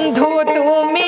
বন্ধু তুমি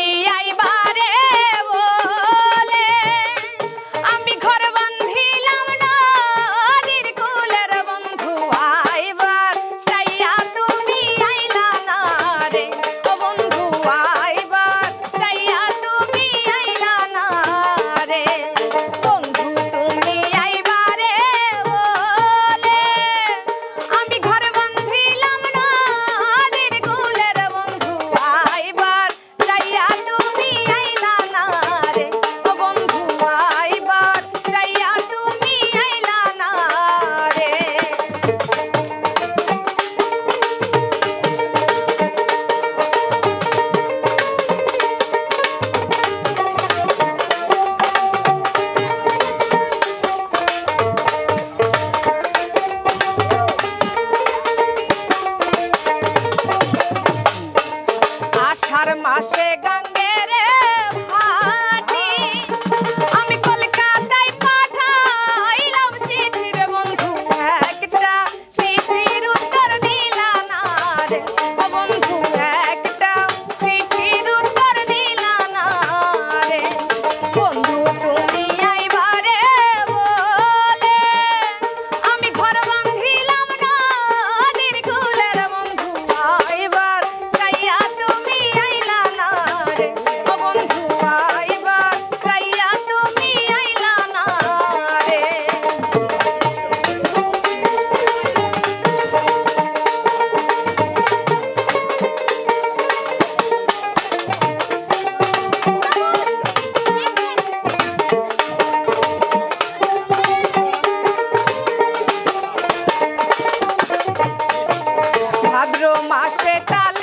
চার মাসে গা ভাদ্র মাসে কাল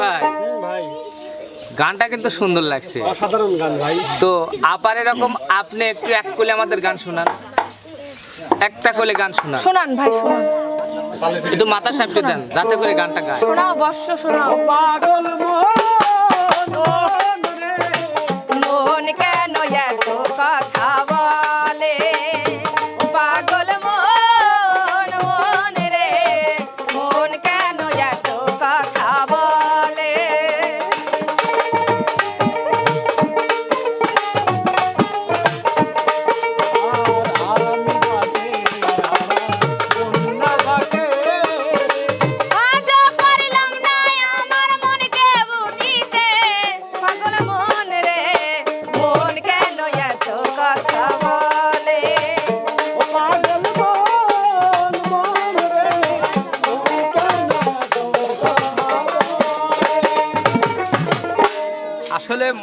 ভাই। গানটা কিন্তু সুন্দর লাগছে। অসাধারণ গান ভাই। তো আপার এরকম আপনি একটু এক কোলে আমাদের গান শোনান। একটা কোলে গান শোনান। শোনান ভাই শোনান। একটু মাথা সাপটে দেন যাতে করে গানটা গায়। শোনাও বর্ষ শোনাও। পাগল মোহন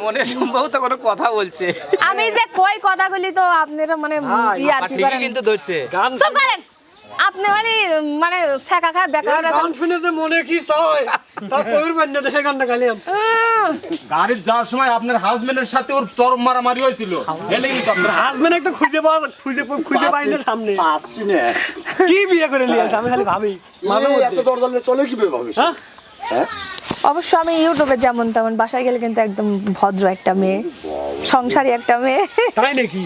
মনে সম্ভবত কোনো কথা বলছে। আমি যে কই কথাগুলি তো আপনারা মানে কি ঠিকই করেন। কিন্তু ধরছে। গান করেন। আপনি মানে মানে শেখা খা বেকার গান শুনে যে মনে কি চায় তা বান্য দেখে গানটা গালিয়াম গাড়ির যাওয়ার সময় আপনার হাজবেন্ডের সাথে ওর চরম মারামারি হয়েছিল। এলে কিন্তু আপনার হাজবেন্ড একটা খুঁজে পাওয়া খুঁজে খুঁজে পাই না সামনে। পাচ্ছি না কি বিয়ে করে নিয়ে আমি খালি ভাবি মধ্যে এত দরজালে চলে কীভাবে ভাবিস? হ্যাঁ? হ্যাঁ? অবশ্য আমি ইউটিউবে যেমন তেমন বাসায় গেলে কিন্তু একদম ভদ্র একটা মেয়ে সংসারী একটা মেয়ে। তাই নাকি?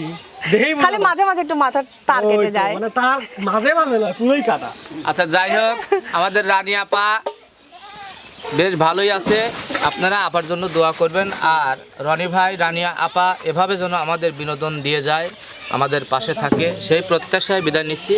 খালি মাঝে মাঝে একটু মাথার তার কেটে যায়। মানে তার মাঝে মাঝে না পুরোই কাটা। আচ্ছা যাই হোক আমাদের রানী আপা বেশ ভালোই আছে। আপনারা আপার জন্য দোয়া করবেন। আর রনি ভাই রানিয়া আপা এভাবে যেন আমাদের বিনোদন দিয়ে যায় আমাদের পাশে থাকে সেই প্রত্যাশায় বিদায় নিচ্ছি।